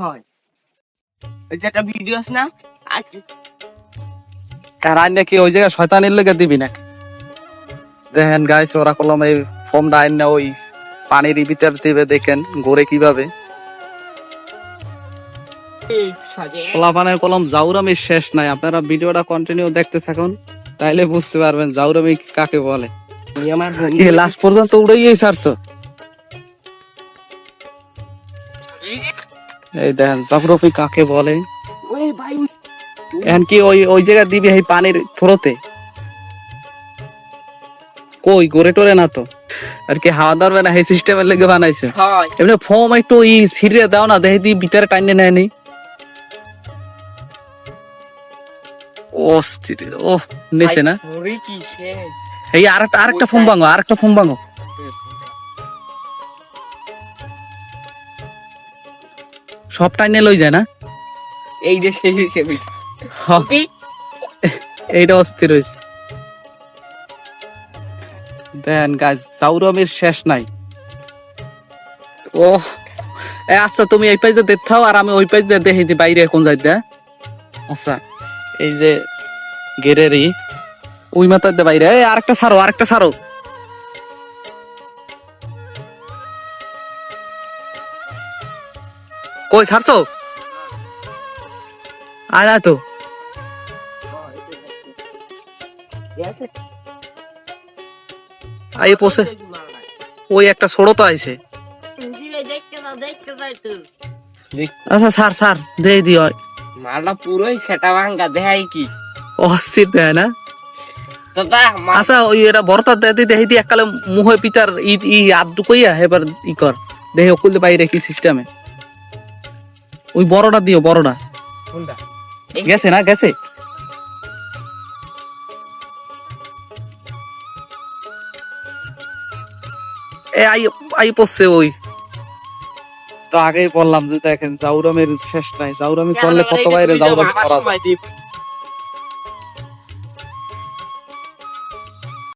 হয়। ওই যে একটা ভিডিও আছে না? আইন নাকি ওই জায়গায় শয়তানের লেগে দিবি নাকি? দেখেন গাইস ওরা কলম এই ফর্মটা আইন না ওই পানির ভিতর দিবে দেখেন গড়ে কীভাবে। কলম জাউরামির শেষ নাই আপনারা ভিডিওটা কন্টিনিউ দেখতে থাকুন তাইলে বুঝতে পারবেন জাউরামি কাকে বলে। লাস্ট পর্যন্ত উড়েই ছাড়ছো এই দেখেন জাউরামি কাকে বলে? ওই ভাই এখন কি ওই ওই জায়গা দিবি এই পানির থ্রোতে? কই গড়ে টরে না তো। আর কি হাওয়া ধরবে না এই সিস্টেমের লেগে বানাইছে। এমনি ফোম একটু ই ছিঁড়ে দাও না দেখি দিয়ে ভিতরে টাইনে নেয় নি। ও নেছে না? এই আরেকটা আরেকটা ফোম ভাঙো আরেকটা ফোম ভাঙো। সব টাইনে লই যায় না? এই যে সেই হিসেবে। এইটা অস্থির হয়েছে। দেন গাছ চাউরমের শেষ নাই। ও এ আচ্ছা তুমি এই পাইতে দেখাও আর আমি ওই পাইতে দেখি দি বাইরে কোন যাইতে? আচ্ছা এই যে গেরেরই ওই মাথার দিয়ে বাইরে। এই আরেকটা ছাড়ো আরেকটা ছাড়ো। কই ছাড়ছো? আর তো। আই পোষে। ওই একটা ছোড়ো তো আইছে। আচ্ছা স্যার স্যার দেই দি হয় মালটা পুরোই সেটা ভাঙ্গা দেখাই কি? অস্থির দেয় না? আচ্ছা ওই এটা বড়তা দেয় দেহি দি এককালে মুহে পিতার ই ই আদু কইয়া এবার ই কর। দেহে ওকুল বাইরে কি সিস্টেমে ওই বড়টা দিও বড়টা। গেছে না গেছে? এ আই আই পড়ছে ওই। তো আগেই বললাম যে দেখেন জাউরামের শেষ নাই। জাউরামি করলে কত বাইরে জাউরামি করা যায়।